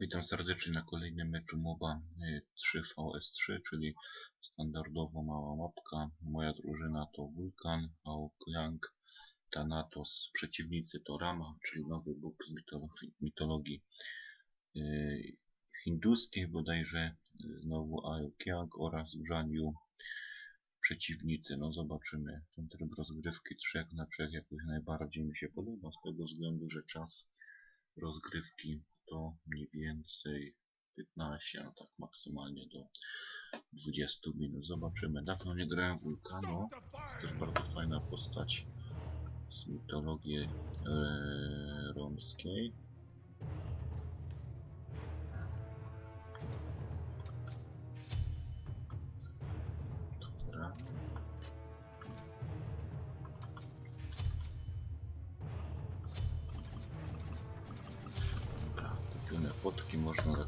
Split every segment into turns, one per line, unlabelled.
Witam serdecznie na kolejnym meczu MOBA y, 3vs3, czyli standardowo mała mapka. Moja drużyna to Wulkan, Aokliang, Thanatos. Przeciwnicy to Rama, czyli nowy bóg z mitologii, y, hinduskiej bodajże. y, Znowu Aokliang oraz Brzaniu. Przeciwnicy, no zobaczymy. Ten tryb rozgrywki 3 na 3 jakoś najbardziej mi się podoba z tego względu, że czas rozgrywki to mniej więcej 15, no tak maksymalnie do 20 minut. Zobaczymy. Dawno nie grałem w Wulkano. Jest też bardzo fajna postać z mitologii e, romskiej.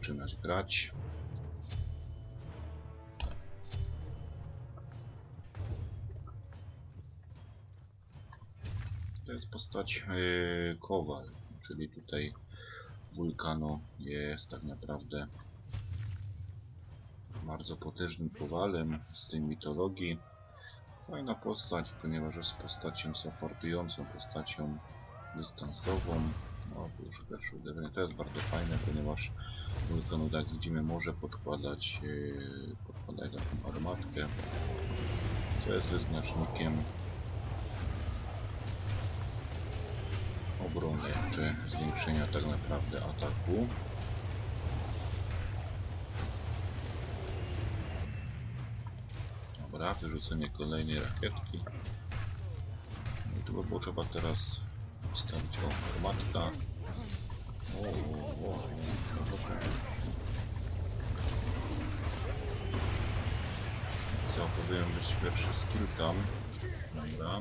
Zaczynać grać. To jest postać yy, Kowal, czyli tutaj Wulkano jest tak naprawdę bardzo potężnym kowalem z tej mitologii. Fajna postać, ponieważ jest postacią supportującą, postacią dystansową. No, to już pierwsze uderzenie. To jest bardzo fajne, ponieważ Wulkan, jak widzimy, może podkładać, yy, podkładać taką armatkę, co jest wyznacznikiem obrony, czy zwiększenia tak naprawdę ataku. Dobra, wyrzucenie kolejnej rakietki. No I tu by było trzeba teraz ustawić o armatka. O, o, o, no dobra. Co, powinien być pierwszy skill tam. Dobra.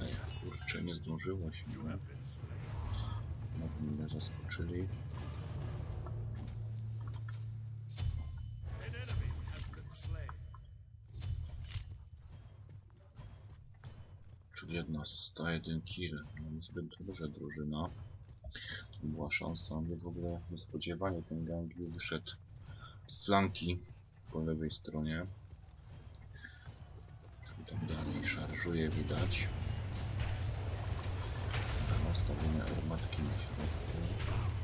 Ej, kurczę, nie zdążyło się? Mogli mnie zaskoczyli. Jedna asysta, jeden kill. No niezbyt dobrze drużyna. To była szansa, mnie w ogóle niespodziewanie ten Gangi wyszedł z flanki po lewej stronie. Czyli tam dalej szarżuje widać. Nastawienie armatki na środku.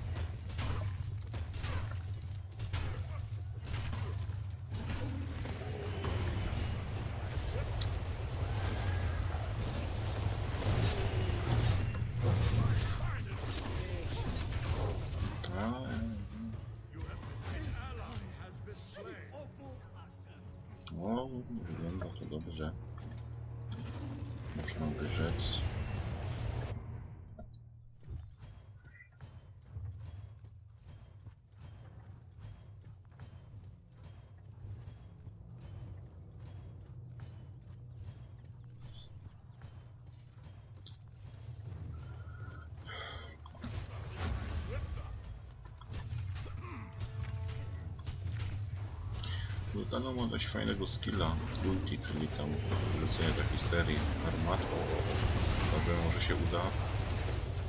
No, wygląda to dobrze. Można by fajnego skilla z ulti, czyli tam wrzucenie takiej serii armatką. Może może się uda.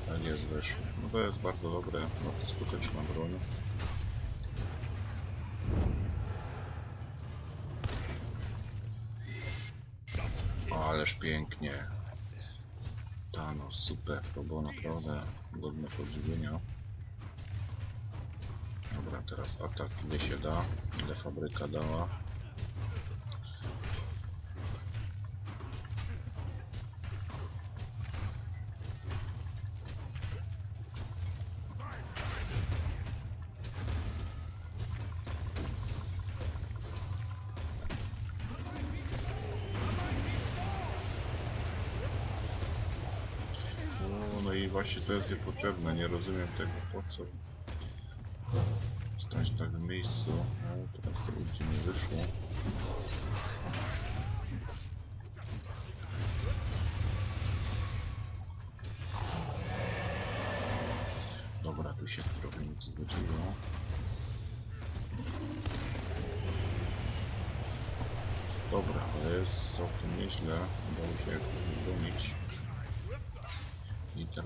Tak jest weszło. No to jest bardzo dobre, bardzo skuteczna broń. Ależ pięknie. Thanos, super, to było naprawdę godne podziwienia. Dobra, teraz atak ile się da, ile fabryka dała. I właśnie to jest niepotrzebne, nie rozumiem tego po co stać tak w miejscu. No, teraz to ulti nie wyszło.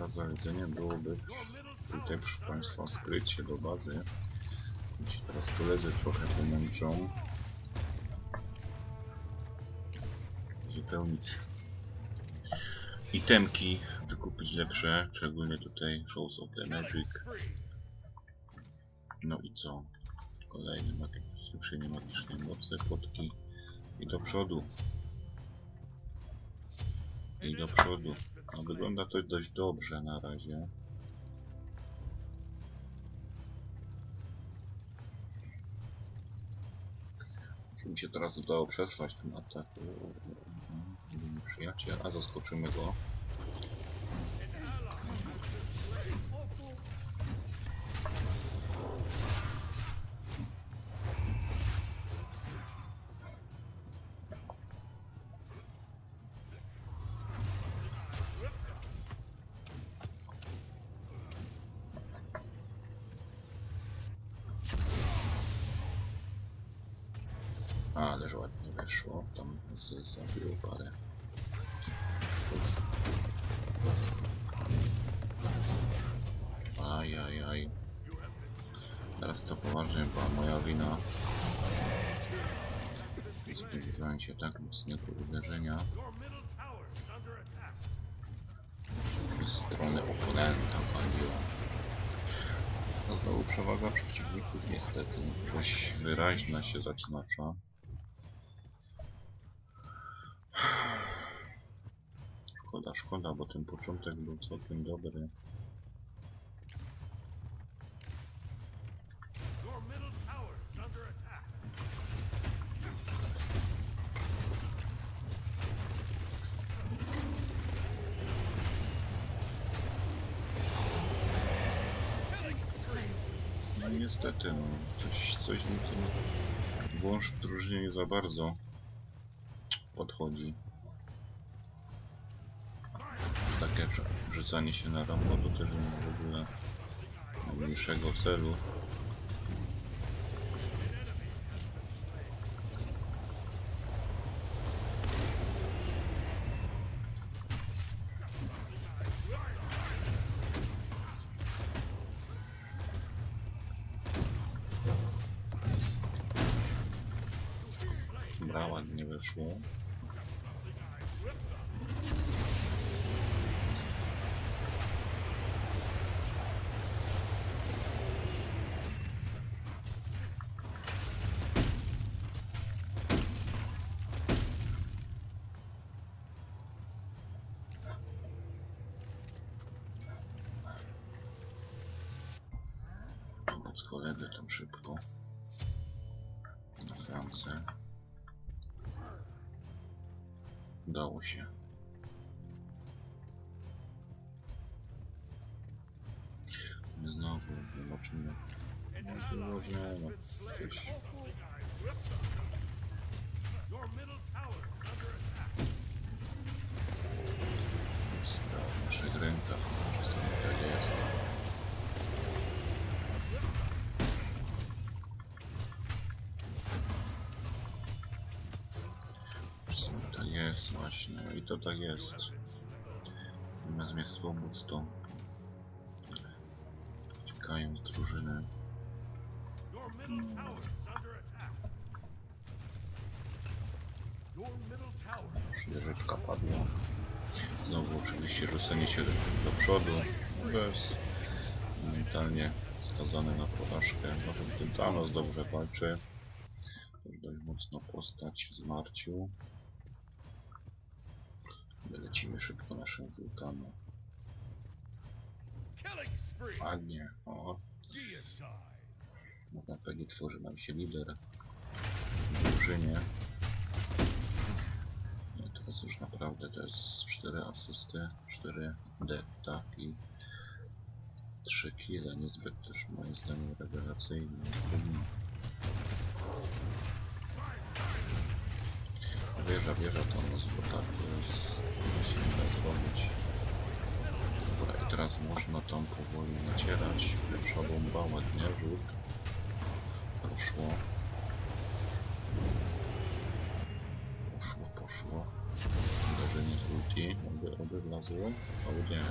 Teraz zalecenie byłoby Tutaj proszę Państwa skrycie do bazy. Jeśli teraz koledzy trochę pomęczą. Zupełnić itemki, wykupić lepsze, szczególnie tutaj Shows of the Magic. No i co? Kolejne magi- zwiększenie magicznej mocy, potki i do przodu. I do przodu. No, wygląda to dość dobrze na razie. Mi się teraz udało przetrwać ten atak? Jedyny przyjaciel, a zaskoczymy go. Teraz to poważnie była moja wina. Nie spodziewałem się tak mocnego uderzenia z strony oponenta paliła. No znowu przewaga przeciwników niestety dość wyraźna się zaznacza. Szkoda, szkoda, bo ten początek był całkiem dobry.
Your middle tower is under attack.
No i niestety, no, coś, coś mi ten wąż w drużynie nie za bardzo podchodzi. Takie rzu- rzucanie się na rambo to też nie ma w ogóle najmniejszego celu. Wyszło. Pomóc koledze tam szybko. Na Francję. Udało się. Znowu zobaczymy. Możemy coś
Your middle tower is under attack.
spraw w naszych rękach. Jest właśnie. I to tak jest. Zamiast mnie swobód to uciekają z drużyny. Wieżyczka padła. Znowu oczywiście rzucenie się do, przodu. Bez mentalnie skazany na porażkę. Może ten Thanos dobrze walczy. Też dość mocno postać w zmarciu. Lecimy szybko naszym
spree.
Ładnie. O, można powiedzieć tworzy nam się lider w drużynie. Nie, teraz już naprawdę to jest 4 asysty, 4 depta i 3 kile, niezbyt też moim zdaniem rewelacyjny. Wieża, wieża to no złota, to jest, to się nie da zrobić. Dobra, i teraz można tam powoli nacierać. Pierwsza bomba, ładnie, rzut. Poszło. Poszło, poszło. Uderzenie z ulti. Oby, oby wlazło. O nie.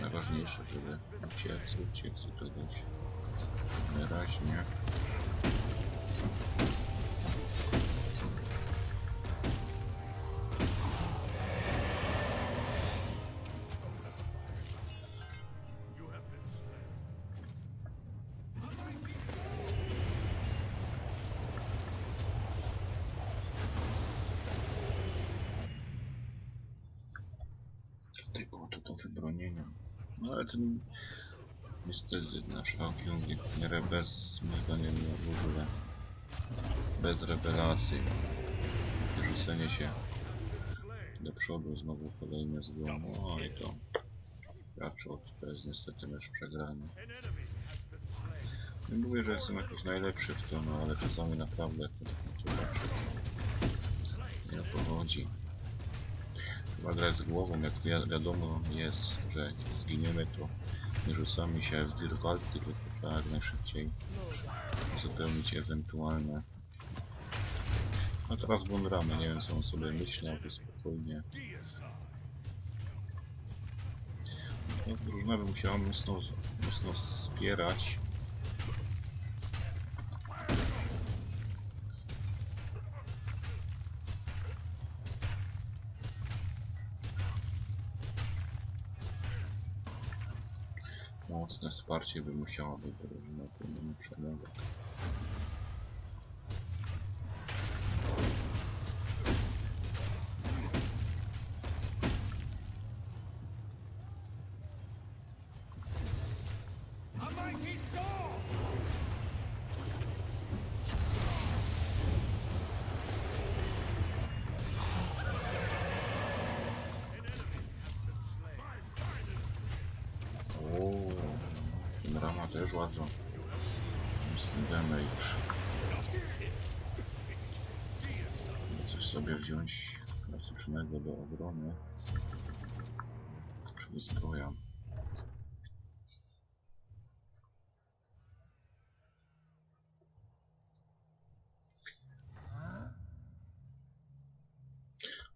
najważniejsze, żeby uciec, uciec i czegoś wyraźnie. Było to do wybronienia. No ale ten niestety nasz Hawking w miarę bez, moim zdaniem, no, ogóle bez rewelacji. Wyrzucenie się do przodu, znowu kolejne złom. O i to raczej to jest niestety mecz przegrany. Nie mówię, że jestem jakiś najlepszy w to, no ale czasami naprawdę jak to tak patrzę, nie chodzi. Trzeba grać z głową, jak wi wiadomo jest, że zginiemy to nie rzucamy się w wir walki, tylko trzeba jak najszybciej uzupełnić ewentualne. A teraz bunramy, nie wiem co on sobie myśli, ale spokojnie.
Deicide.
No, drużyna by musiała mocno, mocno wspierać. Mocne wsparcie by musiała być drużyna, powinna przelegać. Też ładno. Instant damage. Coś sobie wziąć klasycznego do obrony. Czyli zbroja.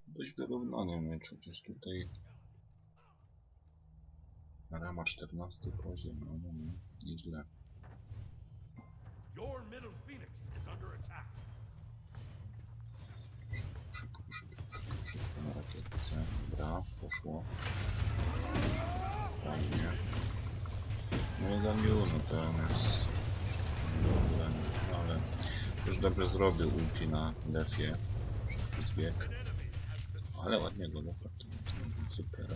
Dość wyrównany mecz, chociaż tutaj Rama 14 poziom, no, no, no, nieźle.
Your middle phoenix is under attack.
Szybko, szybko, szybko, szybko na rakietce. Dobra, poszło. Fajnie. No i Damiu, no to jest problem, ale już dobrze zrobił ulti na defie. Szybki zbieg. Ale ładnie go dopadł. Super.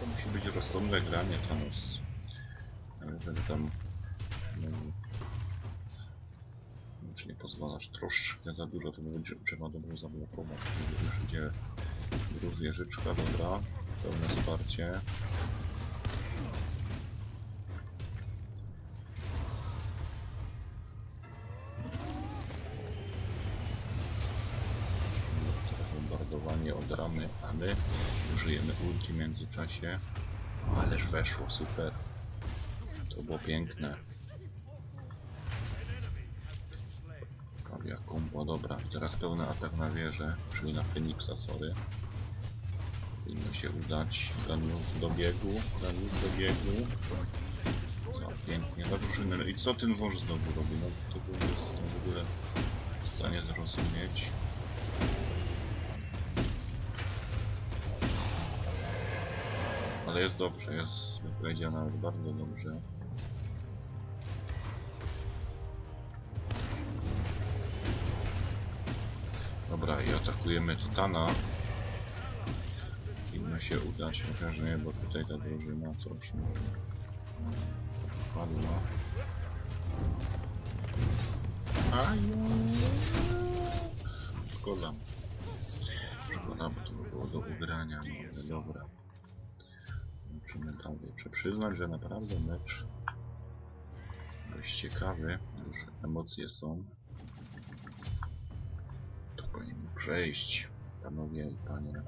To musi być rozsądne granie Thanos. Ale żeby tam... No, czy nie pozwalasz troszkę za dużo, to będzie trzeba dobrze zablokować. Już idzie gruz wieżyczka, dobra. Pełne wsparcie. Bombardowanie od ramy, a my użyjemy ulti w międzyczasie. Ależ weszło, super. To było piękne. Kombo, dobra. Teraz pełny atak na wieżę, czyli na Feniksa, sorry. Powinno się udać. Daniów do biegu, Daniów do biegu. No, pięknie, na drużynę. No I co ten wąż znowu robi? No to jestem w ogóle w stanie zrozumieć. Ale jest dobrze, jest, bym powiedział, nawet bardzo dobrze. Dobra, i atakujemy Tytana. Powinno się udać, chociaż nie, bo tutaj ta drużyna coś nie padła. Szkoda. Szkoda, bo to by było do ugrania, no ale dobra. Musimy dalej. Muszę przyznać, że naprawdę mecz dość ciekawy. Już emocje są. Przejść, panowie i panie.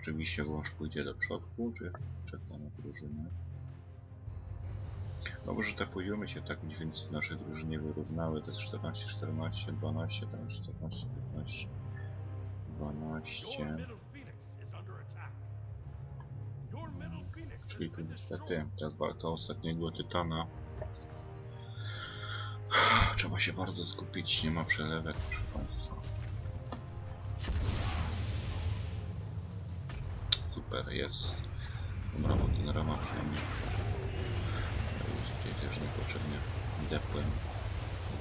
Oczywiście wąż pójdzie do przodku, czy czeka na drużynę. Dobrze, że te poziomy się tak mniej więcej w naszej drużynie wyrównały. To jest 14, 14, 12, tam 14, 15, 12.
Your middle phoenix is under attack. Your middle phoenix has
Czyli tu niestety teraz walka ostatniego tytana. Trzeba się bardzo skupić, nie ma przelewek, proszę Państwa. Super, jest. Dobra, bo ten rama przynajmniej. Tutaj też niepotrzebnie depłem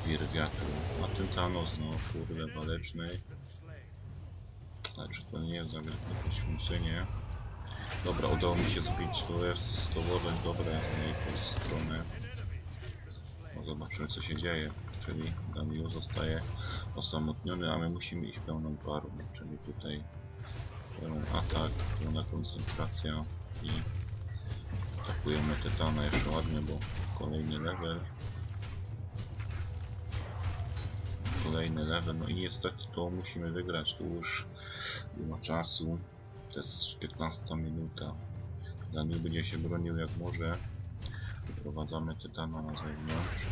wir wiatru. A ten Thanos, no kurde, waleczny.
Been slain.
Ale czy to nie jest zagrywka poświęcenie? Dobra, udało mi się zbić to jest dołożyć dobre z mojej strony. No zobaczymy co się dzieje. Czyli Daniel zostaje osamotniony, a my musimy iść pełną parą. Czyli tutaj pełen atak, pełna koncentracja i atakujemy Tytana jeszcze ładnie, bo kolejny level. Kolejny level, no i niestety to musimy wygrać, tu już nie ma czasu. To jest 15 minuta. Daniel będzie się bronił jak może. Wyprowadzamy Tytana na zewnątrz.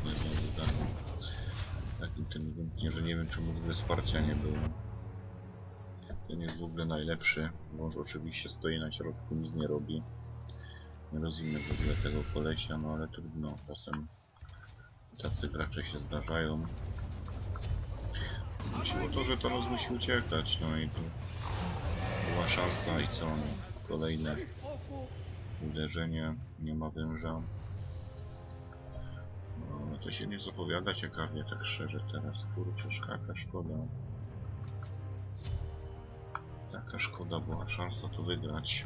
A, Inteligentnie znowu Daniel. Tak inteligentnie, że nie wiem czemu w wsparcia nie było. Ten jest w ogóle najlepszy. Wąż oczywiście stoi na środku, nic nie robi. Nie rozumiem w ogóle tego kolesia, no ale trudno. Czasem tacy gracze się zdarzają. Chodziło to, że Thanos musi uciekać, no i tu była szansa i co, kolejne uderzenie, nie ma węża. To się nie zapowiada ciekawie, tak szczerze teraz, kurczę, jaka szkoda. Taka szkoda, była szansa to wygrać.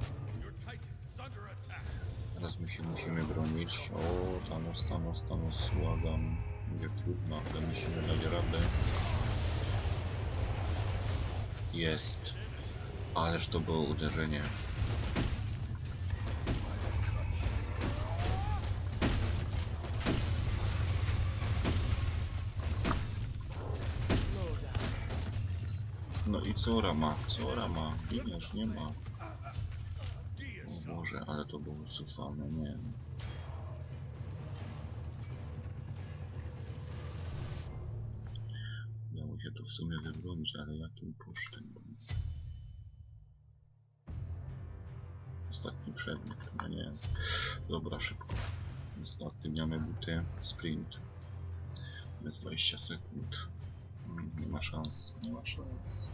Teraz my się musimy bronić. O, Thanos, Thanos, Thanos, błagam. Będzie trudno, ale musimy dać radę. Jest. Ależ to było uderzenie. I co Rama? Co Rama? Giniesz, nie ma. O Boże, ale to było cufane, nie wiem. Udało się to w sumie wybronić, ale jakim kosztem? Ostatni przedmiot, no nie. Dobra, szybko. Aktywniamy buty, sprint. Jest 20 sekund. Mm, Nie ma szans, nie ma szans.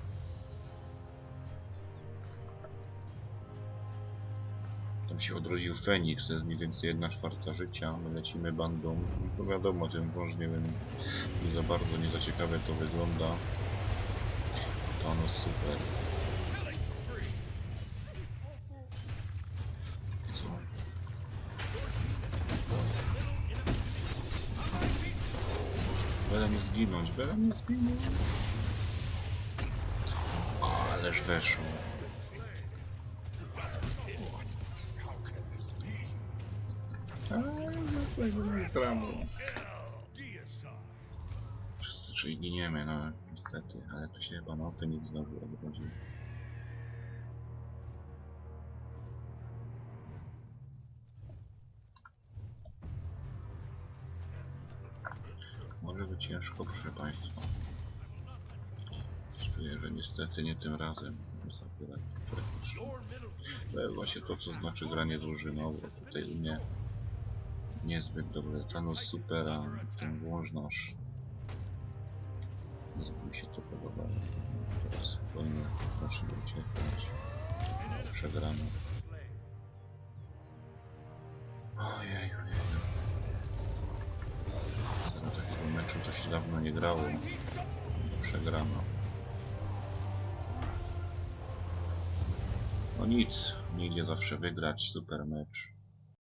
Tam się odrodził Feniks, to jest mniej więcej 1 czwarta życia. My lecimy bandą. I to wiadomo, ten wąż nie za bardzo, nie za ciekawe to wygląda. Thanos super. Byle nie zginąć, byle nie zginąć. Ależ weszło.
Deicide.
Wszyscy czyli giniemy, no niestety, ale to się chyba na Feniks znowu odrodzi. Może być ciężko, proszę Państwa. Czuję, że niestety nie tym razem. To jest właśnie to, co znaczy granie drużynowo. Tutaj u mnie niezbyt dobrze. Thanos super, a ten nasz. Niezbyt mi się to podobało. Teraz spokojnie zacznie uciekać. Przegramy. ojej. Co na takiego meczu to się dawno nie grało. Przegrano. No nic, nie idzie zawsze wygrać, super mecz.